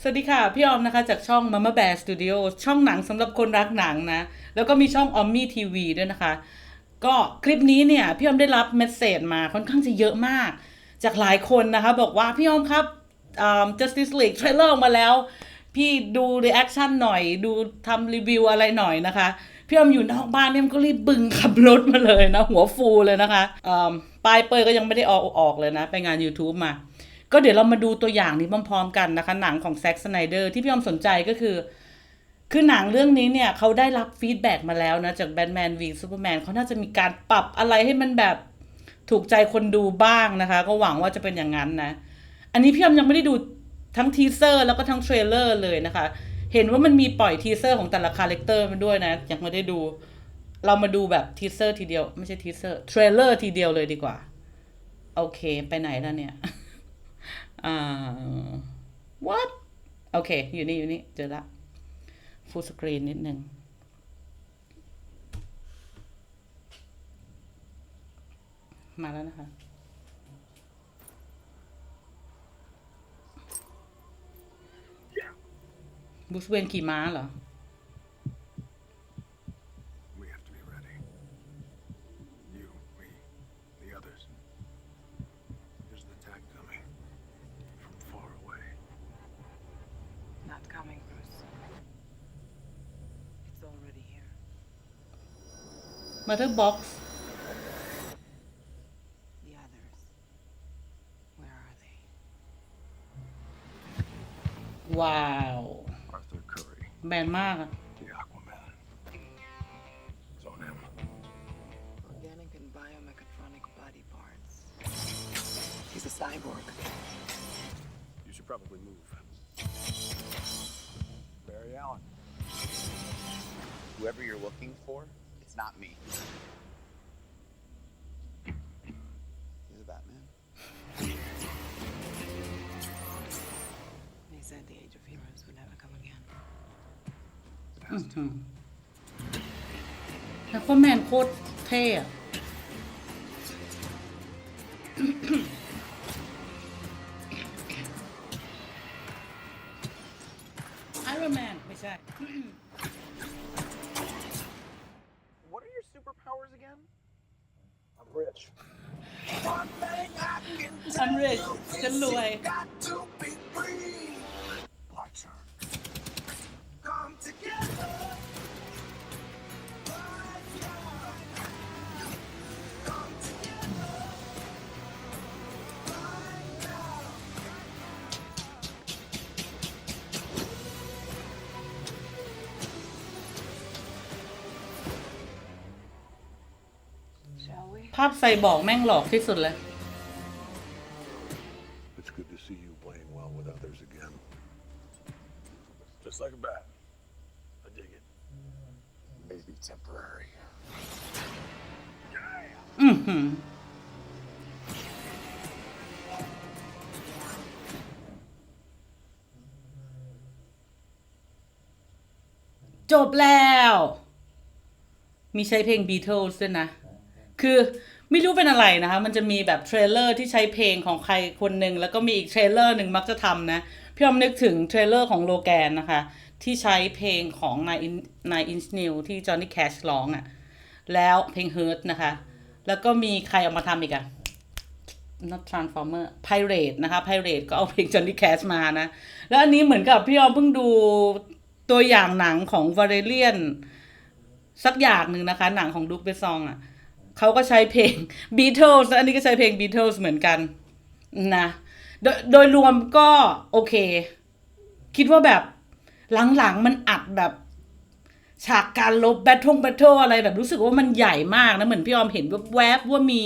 สวัสดีค่ะ พี่ออมนะคะ จากช่อง Mama Bear Studio ช่องหนังสำหรับคนรักหนังนะ แล้วก็มีช่อง o m m y TV ด้วยนะคะ ก็คลิปนี้เนี่ย พี่ออมได้รับเมสเซจมาค่อนข้างจะเยอะมาก จากหลายคนนะคะ บอกว่าพี่ออมครับอ่า Justice League เทรลเลอร์ออกมาแล้ว พี่ดู reaction หน่อย ดูทำรีวิวอะไรหน่อยนะคะ พี่ออมอยู่นอกบ้านเนี่ยมันก็รีบบึงขับรถมาเลยนะ หัวฟูเลยนะคะอ่าปลายเปยก็ยังไม่ได้ออกออกเลยนะ ไปงาน YouTube มา ก็เดี๋ยวเรามาดูตัวอย่างนี้พร้อมๆกันนะคะ หนังของแซ็กสไนเดอร์ที่พี่ออมสนใจก็คือ คือหนังเรื่องนี้เนี่ยเขาได้รับฟีดแบ็กมาแล้วนะ จากแบทแมนวีซูเปอร์แมนเขาน่าจะมีการปรับอะไรให้มันแบบถูกใจคนดูบ้างนะคะ ก็หวังว่าจะเป็นอย่างนั้นนะ อันนี้พี่ออมยังไม่ได้ดูทั้งทีเซอร์แล้วก็ทั้งเทรลเลอร์เลยนะคะ เห็นว่ามันมีปล่อยทีเซอร์ของแต่ละคาแรคเตอร์มาด้วยนะยังไม่ได้ดู เรามาดูแบบทีเซอร์ทีเดียว ไม่ใช่ทีเซอร์เทรลเลอร์ทีเดียวเลยดีกว่า โอเค ไปไหนแล้วเนี่ย อ่า what โอเค อยู่นี่อยู่นี่เจอละ full screen นิดนึงมาแล้วนะคะบูสเวนขี่ม้าเหรอ Mother Box The others. Where are they? ว้าว Arthur Curry, แบนมากอะ the Aquaman. It's on him. Organic and biomechatronic body parts. He's a cyborg. You should probably move. Barry Allen. Whoever you're looking for, it's not me. He's a Batman. They said the age of heroes would never come again. It has to. แล้วก็แมนโคตรเท่อะไอรอนแมนไม่ใช่ ฉันรวยฉันรวย ภาพไซบอกแม่งหลอกที่สุดเลย playing well with others again. Just like a bat. I dig it. Maybe temporary. อือหือจบแล้ว มีใช้เพลง Beatles ด้วยนะ คือ ไม่รู้เป็นอะไรนะคะ มันจะมีแบบเทรลเลอร์ที่ใช้เพลงของใครคนหนึ่งแล้วก็มีอีกเทรลเลอร์หนึ่งมักจะทำนะพี่ออมนึกถึงเทรลเลอร์ของโลแกนนะคะ ที่ใช้เพลงของ Nine In- Nine Inch n a i l ที่ Johnny Cash ร้องอะ่ะ แล้วเพลง Hurt นะคะ แล้วก็มีใครเอามาทำอีกอะ not transformer pirate นะคะ pirate ก็เอาเพลง Johnny Cash มานะ แล้วอันนี้เหมือนกับพี่ออมเพิ่งดูตัวอย่างหนังของ Valerian สักอย่างหนึ่งนะคะ หนังของดุ๊กเบซองอะ เขาก็ใช้เพลง Beatles อันนี้ก็ใช้เพลง Beatles เหมือนกันนะโดยโดยรวมก็โอเค คิดว่าแบบหลังๆมันอัดแบบฉากการลบแบททงแบทเทิลอะไรแบบรู้สึกว่ามันใหญ่มากนะ เหมือนพี่ออมเห็นแวบๆว่ามี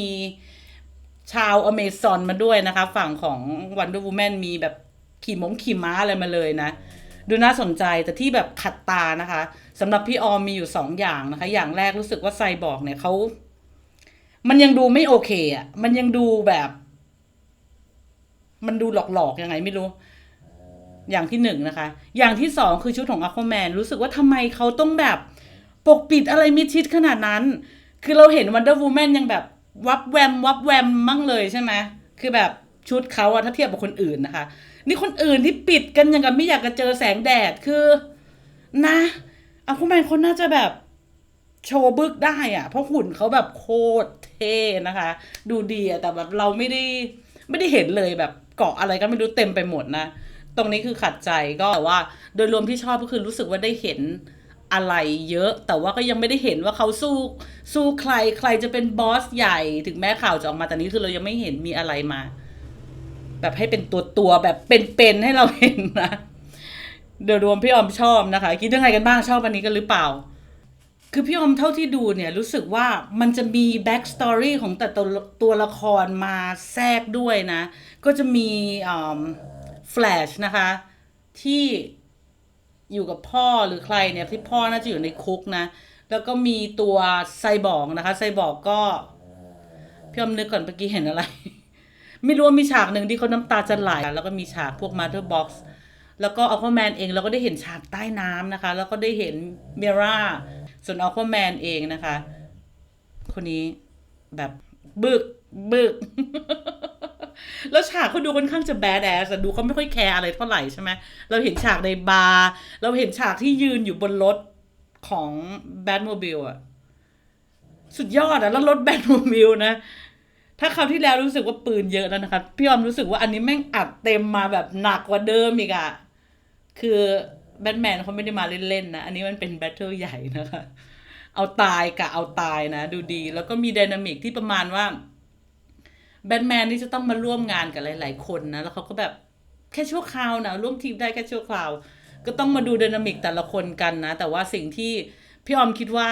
ชาวอเมซอนมาด้วยนะคะ ฝั่งของ Wonder Woman มีแบบขี่มงขี่ม้าอะไรมาเลยนะ ดูน่าสนใจแต่ที่แบบขัดตานะคะสำหรับพี่ออมมีอยู่สองอย่างนะคะ อย่างแรกรู้สึกว่าไซบอร์กเนี่ยเขา มันยังดูไม่โอเคอะ มันยังดูแบบ มันดูหลอกๆยังไงไม่รู้ อย่างที่หนึ่งนะคะ อย่างที่สองคือชุดของอ q ควาแมนรู้สึกว่าทำไมเขาต้องแบบ ปกปิดอะไรมิดชิดขนาดนั้น คือเราเห็นวันเดอร์วูแมนยังแบบ วับแวม วับแวมมั่งเลยใช่ไหมคือแบบชุดเขาอะถ้าเทียบกับคนอื่นนะคะ นี่คนอื่นที่ปิดกันอย่างกับไม่อยากจะเจอแสงแดดคือ นะอาคุแมนคนน่าจะแบบ โชว์บึกได้อะเพราะหุ่นเขาแบบโคตรเท่นะคะ ดูดีอะแต่แบบเราไม่ได้ไม่ได้เห็นเลยแบบเกาะอะไรก็ไม่รู้เต็มไปหมดนะ ตรงนี้คือขัดใจก็แต่ว่า โดยรวมที่ชอบก็คือรู้สึกว่าได้เห็นอะไรเยอะ แต่ว่าก็ยังไม่ได้เห็นว่าเขาสู้สู้ใครใครจะเป็นบอสใหญ่ถึงแม้ข่าวจะออกมาแต่นี้คือเรายังไม่เห็นมีอะไรมา แบบให้เป็นตัวตัวแบบเป็นๆให้เราเห็นนะโดยรวมพี่ออมชอบนะคะ คิดยังไงกันบ้างชอบอันนี้กันหรือเปล่า คือพี่อมเท่าที่ดูเนี่ยรู้สึกว่ามันจะมีแบ็กสตอรี่ของแต่ตัวตัวละครมาแทรกด้วยนะ ก็จะมีแฟลชนะคะ ที่อยู่กับพ่อหรือใครเนี่ยที่พ่อน่าจะอยู่ในคุกนะ แล้วก็มีตัวไซบอร์กนะคะไซบอร์กก็พี่อมนึกก่อนเมื่อกี้เห็นอะไร ไม่รู้ว่ามีฉากหนึ่งที่เขาน้ำตาจะไหลแล้วก็มีฉากพวก Mother Box แล้วก็อัลควาแมนเองเราก็ได้เห็นฉากใต้น้ำนะคะ แล้วก็ได้เห็นเมร่า ส่วนอัลควาแมนเองนะคะ คนนี้แบบบึกบึก แล้วฉากเขาดูค่อนข้างจะแบดแอสดูเขาไม่ค่อยแคร์อะไรเท่าไหร่ใช่ไหมเราเห็นฉากในบาร์เราเห็นฉากที่ยืนอยู่บนรถของแบทโมบิลอะสุดยอดอะแล้วรถแบทโมบิลนะถ้าคราวที่แล้วรู้สึกว่าปืนเยอะแล้วนะคะ พี่ออมรู้สึกว่าอันนี้แม่งอัดเต็มมาแบบหนักกว่าเดิมอีกอะคือ แบทแมนเขาไม่ได้มาเล่นๆนะ อันนี้มันเป็นแบทเทิลใหญ่นะคะ เอาตายกะเอาตายนะ ดูดี แล้วก็มีไดนามิกที่ประมาณว่าแบทแมนนี่จะต้องมาร่วมงานกับหลาย ๆ คนนะ แล้วเขาก็แบบแค่ชั่วคราวนะ ร่วมทีมได้แค่ชั่วคราว ก็ต้องมาดูไดนามิกแต่ละคนกันนะ แต่ว่าสิ่งที่พี่ออมคิดว่า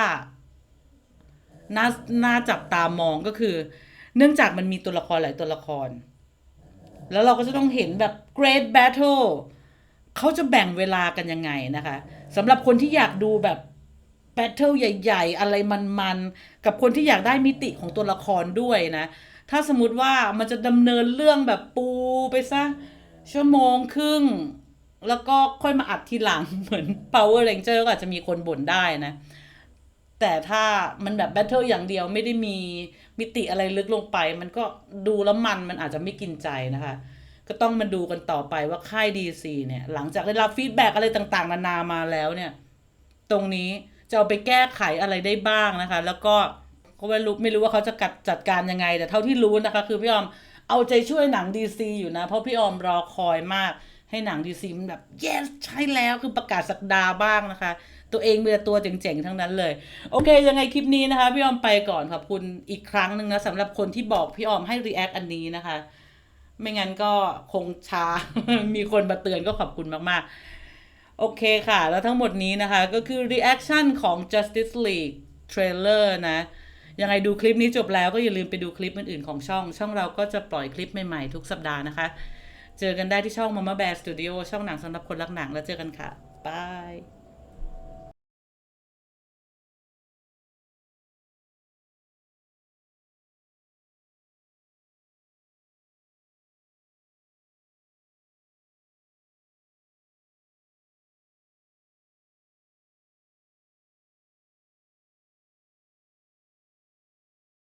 น่าน่าจับตามองก็คือ เนื่องจากมันมีตัวละครหลายตัวละคร แล้วเราก็จะต้องเห็นแบบ great battle เขาจะแบ่งเวลากันยังไงนะคะสำหรับคนที่อยากดูแบบ battle ใหญ่ ๆ อะไรมันๆ กับคนที่อยากได้มิติของตัวละครด้วยนะ ถ้าสมมติว่ามันจะดำเนินเรื่องแบบปูไปซะ ชั่วโมงครึ่ง แล้วก็ค่อยมาอัดทีหลังเหมือน Power Ranger ก็อาจจะมีคนบ่นได้นะ แต่ถ้ามันแบบแบทเทิลอย่างเดียวไม่ได้มีมิติอะไรลึกลงไป มันก็ดูแล้วมันมันอาจจะไม่กินใจนะคะ ก็ต้องมาดูกันต่อไปว่าค่าย DC เนี่ย หลังจากได้รับฟีดแบ็กอะไรต่างๆ นานามาแล้วเนี่ย ตรงนี้จะเอาไปแก้ไขอะไรได้บ้างนะคะ แล้วก็ก็ไม่รู้ไม่รู้ว่าเขาจะกัดจัดการยังไง แต่เท่าที่รู้นะคะ คือพี่ออมเอาใจช่วยหนัง DC อยู่นะ เพราะพี่ออมรอคอยมากให้หนัง DC มันแบบ yes ใช่แล้วคือประกาศสักดาบ้างนะคะ ตัวเองมีแต่ตัวเจ๋งๆ ทั้งนั้นเลย โอเค ยังไงคลิปนี้นะคะ พี่ออมไปก่อนขอบคุณอีกครั้งหนึ่งนะสำหรับคนที่บอกพี่ออมให้ react อันนี้นะคะ ไม่งั้นก็คงช้า มีคนมาเตือนก็ขอบคุณมาก ๆ โอเคค่ะ แล้วทั้งหมดนี้นะคะ ก็คือ reaction ของ Justice League trailer นะ ยังไงดูคลิปนี้จบแล้วก็อย่าลืมไปดูคลิปอื่น ๆ ของช่อง ช่องเราก็จะปล่อยคลิปใหม่ ๆ ทุกสัปดาห์นะคะ เจอกันได้ที่ช่อง Mama Bear Studio ช่องหนังสำหรับคนรักหนังแล้วเจอกันค่ะบาย